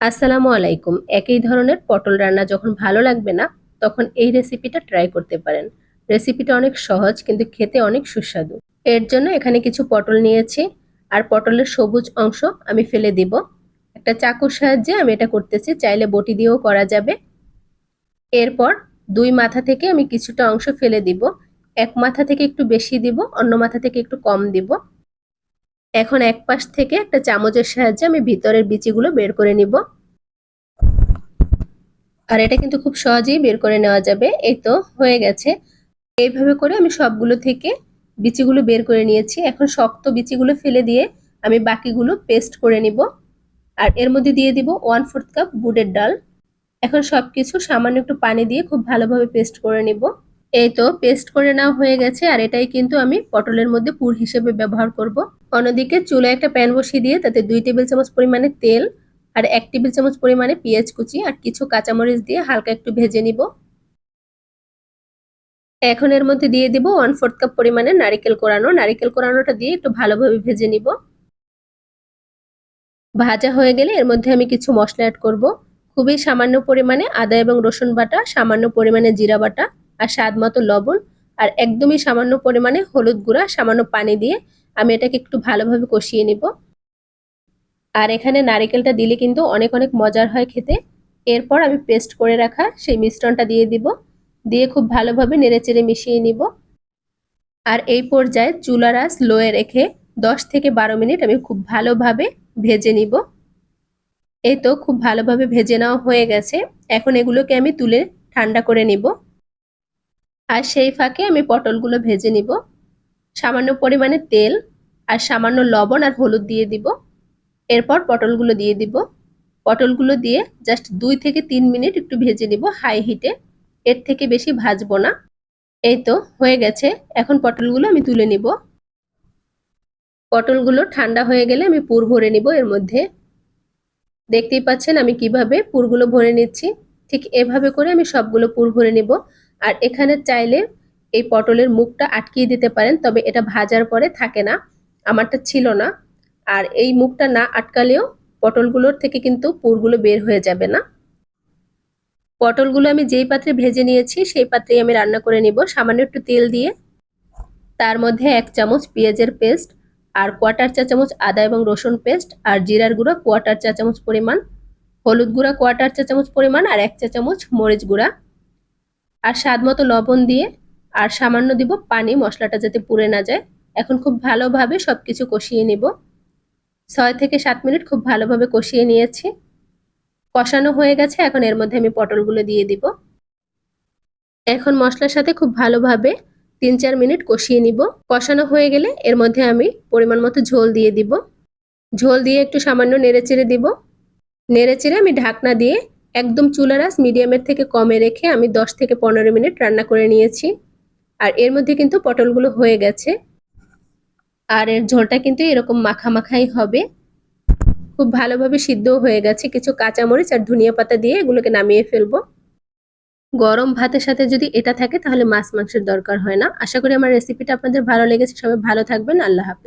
আসসালামু আলাইকুম। একই ধরনের পটল রান্না যখন ভালো লাগবে না, তখন এই রেসিপিটা ট্রাই করতে পারেন। রেসিপিটা অনেক সহজ, কিন্তু খেতে অনেক সুস্বাদু। এর জন্য এখানে কিছু পটল নিয়েছি, আর পটলের সবুজ অংশ আমি ফেলে দিব। একটা চাকুর সাহায্যে আমি এটা করতেছি, চাইলে বটি দিয়েও করা যাবে। এরপর দুই মাথা থেকে আমি কিছুটা অংশ ফেলে দিব। এক মাথা থেকে একটু বেশি দিব, অন্য মাথা থেকে একটু কম দিব। এখন এক পাশ থেকে একটা চামচের সাহায্যে আমি ভিতরের বিচিগুলো বের করে নিব। আর এটা কিন্তু খুব সহজেই বের করে নেওয়া যাবে। এই তো হয়ে গেছে। এইভাবে করে আমি সবগুলো থেকে বিচিগুলো বের করে নিয়েছি। এখন শক্ত বিচিগুলো ফেলে দিয়ে আমি বাকিগুলো পেস্ট করে নিব। আর এর মধ্যে দিয়ে দিব ওয়ান ফোর্থ কাপ বুটের ডাল। এখন সব কিছু সামান্য একটু পানি দিয়ে খুব ভালোভাবে পেস্ট করে নিব। এই তো পেস্ট করে নেওয়া হয়ে গেছে, আর এটাই কিন্তু আমি পটলের মধ্যে পুর হিসেবে ব্যবহার করব। অন্যদিকে চুলায় একটা প্যান বসিয়ে দিয়ে তাতে দুই টেবিল চামচ পরিমাণে তেল আর এক টেবিল চামচ পরিমাণে পেঁয়াজ কুচি আর কিছু কাঁচামরিচ দিয়ে হালকা একটু ভেজে নিব। এখন এর মধ্যে দিয়ে দিব ওয়ান ফোর্থ কাপ পরিমাণে নারিকেল কোরানো। নারিকেল কোরানোটা দিয়ে একটু ভালোভাবে ভেজে নিব। ভাজা হয়ে গেলে এর মধ্যে আমি কিছু মশলা অ্যাড করব। খুবই সামান্য পরিমাণে আদা এবং রসুন বাটা, সামান্য পরিমাণে জিরা বাটা আর স্বাদ মতো লবণ আর একদমই সামান্য পরিমাণে হলুদ গুঁড়া, সামান্য পানি দিয়ে আমি এটাকে একটু ভালোভাবে কষিয়ে নিব। আর এখানে নারিকেলটা দিলে কিন্তু অনেক অনেক মজার হয় খেতে। এরপর আমি পেস্ট করে রাখা সেই মিশ্রণটা দিয়ে দিব। দিয়ে খুব ভালোভাবে নেড়েচেড়ে মিশিয়ে নিব। আর এই পর্যায়ে চুলার আঁচ লোয়ে রেখে দশ থেকে বারো মিনিট আমি খুব ভালোভাবে ভেজে নিব। এই তো খুব ভালোভাবে ভেজে নেওয়া হয়ে গেছে। এখন এগুলোকে আমি তুলে ঠান্ডা করে নিব। আর সেই ফাঁকে আমি পটলগুলো ভেজে নিব। সামান্য পরিমাণে তেল আর সামান্য লবণ আর হলুদ দিয়ে দিব। এরপর পটলগুলো দিয়ে দিব। পটলগুলো দিয়ে জাস্ট দুই থেকে তিন মিনিট একটু ভেজে নিব হাই হিটে এর থেকে বেশি ভাজবো না। এই তো, হয়ে গেছে। এখন পটলগুলো আমি তুলে নিব। পটলগুলো ঠান্ডা হয়ে গেলে আমি পুর ভরে নিব এর মধ্যে। দেখতেই পাচ্ছেন আমি কীভাবে পুরগুলো ভরে নিচ্ছি। ঠিক এভাবে করে আমি সবগুলো পুর ভরে নিব। আর এখানে চাইলে এই পটলের মুখটা আটকিয়ে দিতে পারেন, তবে এটা ভাজার পরে থাকে না, আমারটা ছিল না। আর এই মুখটা না আটকালেও পটলগুলোর থেকে কিন্তু পুরগুলো বের হয়ে যাবে না। পটলগুলো আমি যেই পাত্রে ভেজে নিয়েছি, সেই পাত্রেই আমি রান্না করে নিব। সামান্য একটু তেল দিয়ে। তার মধ্যে এক চামচ পেঁয়াজের পেস্ট আর কোয়াটার চা চামচ আদা এবং রসুন পেস্ট আর জিরার গুঁড়া কোয়াটার চা চামচ পরিমাণ, হলুদ গুঁড়া কোয়াটার চা চামচ পরিমাণ আর এক চা চামচ মরিচ গুঁড়া। আর স্বাদ মতো লবণ দিয়ে আর সামান্য দিব পানি, মশলাটা যাতে পুড়ে না যায়। এখন খুব ভালোভাবে সব কিছু কষিয়ে নিব। ছয় থেকে সাত মিনিট খুব ভালোভাবে কষিয়ে নিয়েছি। কষানো হয়ে গেছে, এখন এর মধ্যে আমি পটলগুলো দিয়ে দিব। এখন মশলার সাথে খুব ভালোভাবে তিন চার মিনিট কষিয়ে নিব। কষানো হয়ে গেলে এর মধ্যে আমি পরিমাণ মতো ঝোল দিয়ে দিব। ঝোল দিয়ে একটু সামান্য নেড়ে চেড়ে দিব। নেড়ে চেড়ে আমি ঢাকনা দিয়ে একদম চুলার আস মিডিয়ামের থেকে কমে রেখে আমি দশ থেকে পনেরো মিনিট রান্না করে নিয়েছি। আর এর মধ্যে কিন্তু পটলগুলো হয়ে গেছে। আর এর ঝোলটা কিন্তু এরকম মাখা মাখাই হবে। খুব ভালোভাবে সিদ্ধও হয়ে গেছে। কিছু কাঁচামরিচ আর ধনিয়া পাতা দিয়ে এগুলোকে নামিয়ে ফেলব। গরম ভাতের সাথে যদি এটা থাকে তাহলে মাছ মাংসের দরকার হয় না। আশা করি আমার রেসিপিটা আপনাদের ভালো লেগেছে। সবাই ভালো থাকবেন। আল্লাহ হাফিজ।